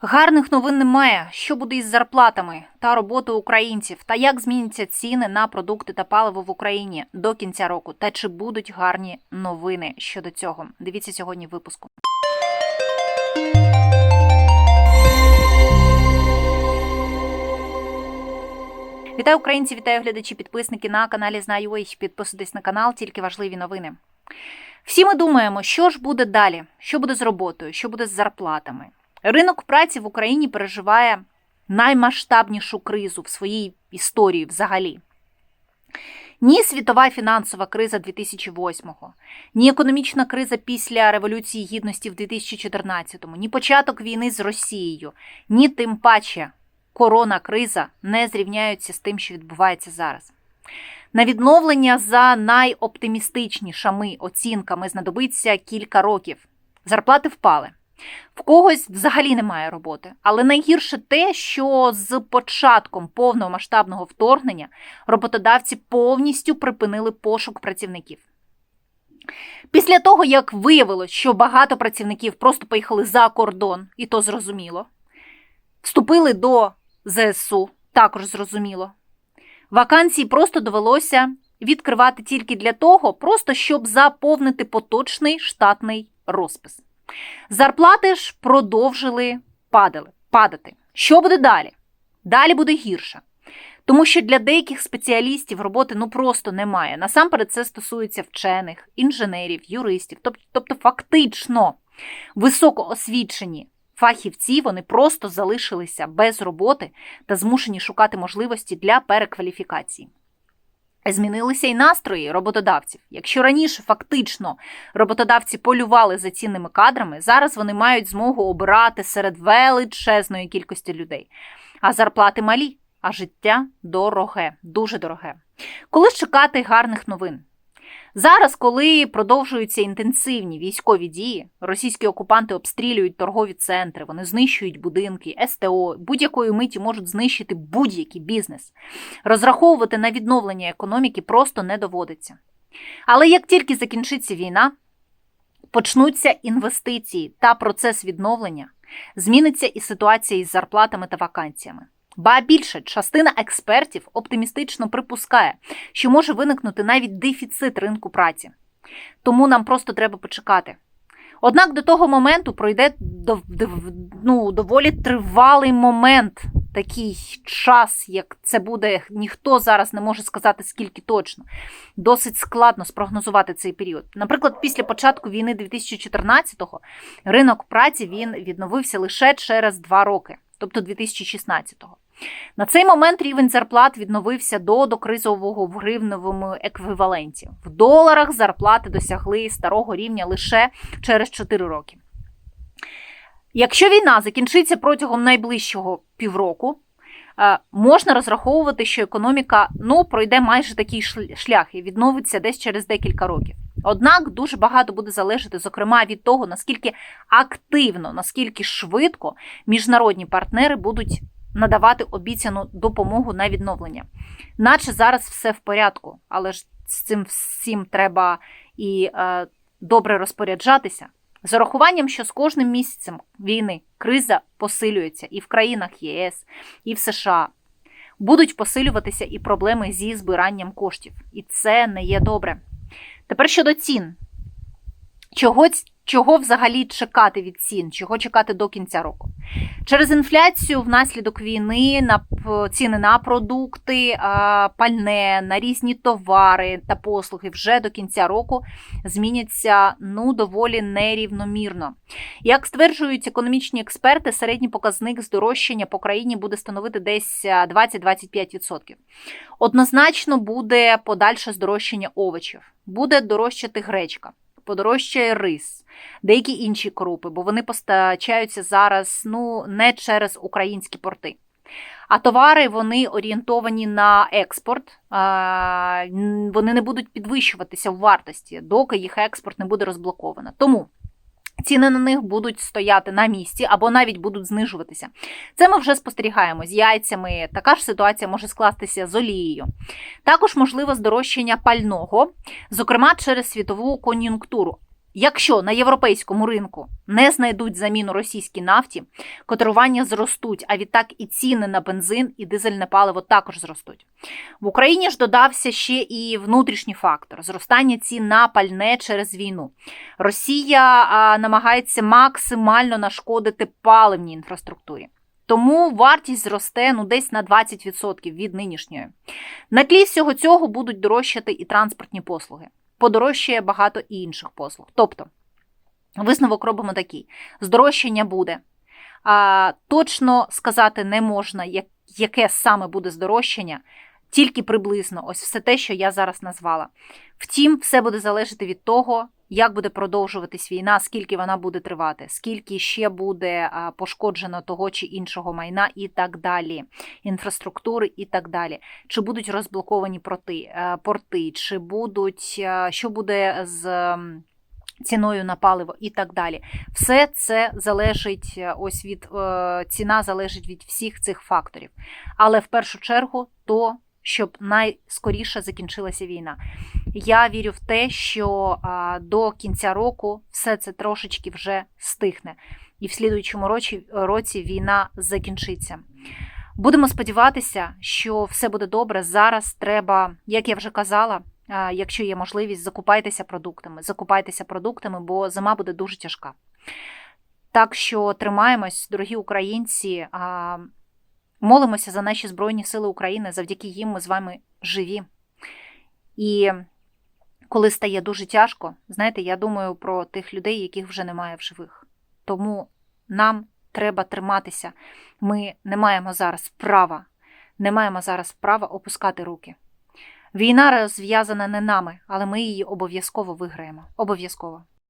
Гарних новин немає. Що буде із зарплатами та роботою українців, та як зміняться ціни на продукти та паливо в Україні до кінця року, та чи будуть гарні новини щодо цього? Дивіться сьогодні в випуску. Вітаю українці, вітаю глядачі, підписники на каналі Знаю. Підписуйтесь на канал, тільки важливі новини. Всі ми думаємо, що ж буде далі, що буде з роботою, що буде з зарплатами. Ринок праці в Україні переживає наймасштабнішу кризу в своїй історії взагалі. Ні світова фінансова криза 2008-го, ні економічна криза після Революції Гідності в 2014-му, ні початок війни з Росією, ні тим паче корона-криза не зрівняються з тим, що відбувається зараз. На відновлення за найоптимістичнішими оцінками знадобиться кілька років. Зарплати впали. В когось взагалі немає роботи. Але найгірше те, що з початком повномасштабного вторгнення роботодавці повністю припинили пошук працівників. Після того, як виявилось, що багато працівників просто поїхали за кордон, і то зрозуміло, вступили до ЗСУ, також зрозуміло. Вакансії просто довелося відкривати тільки для того, просто щоб заповнити поточний штатний розпис. Зарплати ж продовжили падали, падати. Що буде далі? Далі буде гірше. Тому що для деяких спеціалістів роботи ну просто немає. Насамперед, це стосується вчених, інженерів, юристів. Тобто, фактично високоосвічені фахівці вони просто залишилися без роботи та змушені шукати можливості для перекваліфікації. Змінилися й настрої роботодавців. Якщо раніше фактично роботодавці полювали за цінними кадрами, зараз вони мають змогу обирати серед величезної кількості людей. А зарплати малі, а життя дороге, дуже дороге. Коли чекати гарних новин? Зараз, коли продовжуються інтенсивні військові дії, російські окупанти обстрілюють торгові центри, вони знищують будинки, СТО, будь-якої миті можуть знищити будь-який бізнес. Розраховувати на відновлення економіки просто не доводиться. Але як тільки закінчиться війна, почнуться інвестиції та процес відновлення, зміниться і ситуація із зарплатами та вакансіями. Ба більше, частина експертів оптимістично припускає, що може виникнути навіть дефіцит ринку праці. Тому нам просто треба почекати. Однак до того моменту пройде ну, доволі тривалий момент, такий час, як це буде, ніхто зараз не може сказати, скільки точно. Досить складно спрогнозувати цей період. Наприклад, після початку війни 2014-го ринок праці він відновився лише через два роки, тобто 2016-го. На цей момент рівень зарплат відновився до докризового в гривневому еквіваленті. В доларах зарплати досягли старого рівня лише через 4 роки. Якщо війна закінчиться протягом найближчого півроку, е, можна розраховувати, що економіка ну, пройде майже такий шлях і відновиться десь через декілька років. Однак дуже багато буде залежати, зокрема, від того, наскільки активно, наскільки швидко міжнародні партнери будуть надавати обіцяну допомогу на відновлення. Наче зараз все в порядку, але ж з цим всім треба і е, добре розпоряджатися. З урахуванням, що з кожним місяцем війни криза посилюється і в країнах ЄС, і в США. Будуть посилюватися і проблеми зі збиранням коштів. І це не є добре. Тепер щодо цін. Чого чого взагалі чекати від цін, чого чекати до кінця року? Через інфляцію внаслідок війни на ціни на продукти, пальне, на різні товари та послуги вже до кінця року зміняться ну доволі нерівномірно. Як стверджують економічні експерти, середній показник здорожчання по країні буде становити десь 20-25%. Однозначно буде подальше здорожчання овочів, буде дорожчати гречка подорожчає рис, деякі інші крупи, бо вони постачаються зараз ну, не через українські порти. А товари вони орієнтовані на експорт, вони не будуть підвищуватися в вартості, доки їх експорт не буде розблоковано. Тому Ціни на них будуть стояти на місці або навіть будуть знижуватися. Це ми вже спостерігаємо з яйцями. Така ж ситуація може скластися з олією. Також можливе здорожчання пального, зокрема через світову кон'юнктуру. Якщо на європейському ринку не знайдуть заміну російській нафті, котирування зростуть, а відтак і ціни на бензин і дизельне паливо також зростуть. В Україні ж додався ще і внутрішній фактор зростання цін на пальне через війну. Росія намагається максимально нашкодити паливній інфраструктурі. Тому вартість зросте ну десь на 20% від нинішньої. На тлі всього цього будуть дорожчати і транспортні послуги. Подорожчає багато інших послуг. Тобто, висновок робимо такий: здорожчання буде. А, точно сказати не можна, як, яке саме буде здорожчання, тільки приблизно ось все те, що я зараз назвала. Втім, все буде залежати від того, як буде продовжуватись війна, скільки вона буде тривати, скільки ще буде пошкоджено того чи іншого майна і так далі, інфраструктури і так далі. Чи будуть розблоковані порти, е, порти, чи будуть, е, що буде з. Ціною на паливо і так далі. Все це залежить е, ось від ціна залежить від всіх цих факторів. Але в першу чергу то, щоб найскоріше закінчилася війна. Я вірю в те, що до кінця року все це трошечки вже стихне, і в слідуючому році, році війна закінчиться. Будемо сподіватися, що все буде добре. Зараз треба, як я вже казала, якщо є можливість, закупайтеся продуктами. Закупайтеся продуктами, бо зима буде дуже тяжка. Так що тримаємось, дорогі українці. Молимося за наші Збройні Сили України. Завдяки їм ми з вами живі. І коли стає дуже тяжко, знаєте, я думаю про тих людей, яких вже немає в живих. Тому нам треба триматися. Ми не маємо зараз права, не маємо зараз права опускати руки. Війна розв'язана не нами, але ми її обов'язково виграємо. Обов'язково.